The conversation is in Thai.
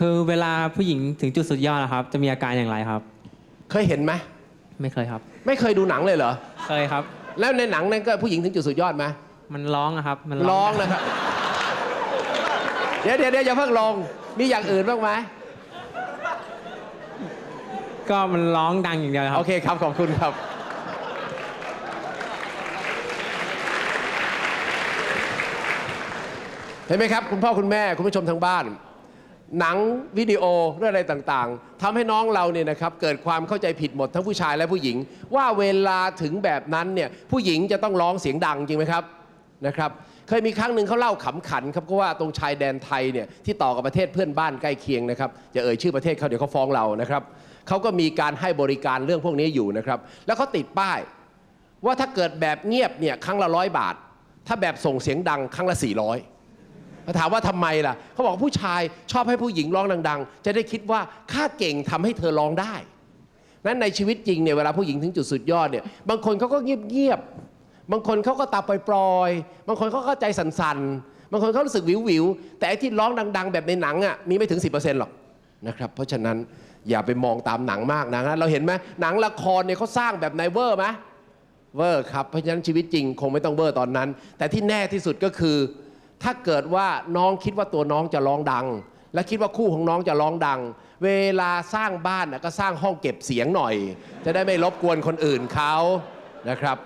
คือเวลาผู้หญิงถึงจุดสุดยอดนะครับ จะมีอาการอย่างไรครับ เคยเห็นไหมไม่เคยครับ ไม่เคยดูหนังเลยเหรอ เคยครับ แล้วในหนังนั้นก็ผู้หญิงถึงจุดสุดยอดไหมมันร้องอะครับ มันร้องนะครับ เดี๋ยวเดี๋ยวเดี๋ยวอย่าเพิ่งลง มีอย่างอื่นบ้างไหมก็มันร้องดังอย่างเดียวครัโอบเคครับ ขอบคุณครับ เห็นไหมครับ คุณพ่อคุณแม่คุณผู้ชมทางบ้าน หนังวิดีโอเรื่องอะไรต่างๆทำให้น้องเราเนี่ยนะครับเกิดความเข้าใจผิดหมดทั้งผู้ชายและผู้หญิง ว่าเวลาถึงแบบนั้นเนี่ยผู้หญิงจะต้องร้องเสียงดังจริงไหมครับนะครับเคยมีครั้งหนึ่งเขาเล่าขำขันครับเพราะว่าตรงชายแดนไทยเนี่ยที่ต่อกับประเทศเพื่อนบ้านใกล้เคียงนะครับจะเอ่ยชื่อประเทศเขาเดี๋ยวเขาฟ้องเรานะครับเขาก็มีการให้บริการเรื่องพวกนี้อยู่นะครับแล้วเขาติดป้าย ว่าถ้าเกิดแบบเงียบเนี่ยครั้งละร้อยบาท ถ้าแบบส่งเสียงดังครั้งละ400 ถามว่าทำไมล่ะเขาบอกผู้ชายชอบให้ผู้หญิงร้องดัง ๆ จะได้คิดว่าข้าเก่งทำให้เธอร้องได้นั้นในชีวิตจริงเนี่ยเวลาผู้หญิงถึงจุดสุดยอดเนี่ยบางคนเขาก็เงียบๆบางคนเขาก็ตาปล่อยๆบางคนเขาก็ใจสั่นๆบางคนเขารู้สึกวิวๆแต่ไอ้ที่ร้องดัง ๆ แบบในหนังอะมีไม่ถึง 10%หรอกนะครับเพราะฉะนั้นอย่าไปมองตามหนังมากนะเราเห็นไหมหนังละครเนี่ยเขาสร้างแบบไนเวอร์ไหมเวอร์ครับเพราะฉะนั้นชีวิตจริงคงไม่ต้องเวอร์ตอนนั้น แต่ที่แน่ที่สุดก็คือ ถ้าเกิดว่าน้องคิดว่าตัวน้องจะร้องดัง และคิดว่าคู่ของน้องจะร้องดัง เวลาสร้างบ้านนะก็สร้างห้องเก็บเสียงหน่อย จะได้ไม่รบกวนคนอื่นเขานะครับ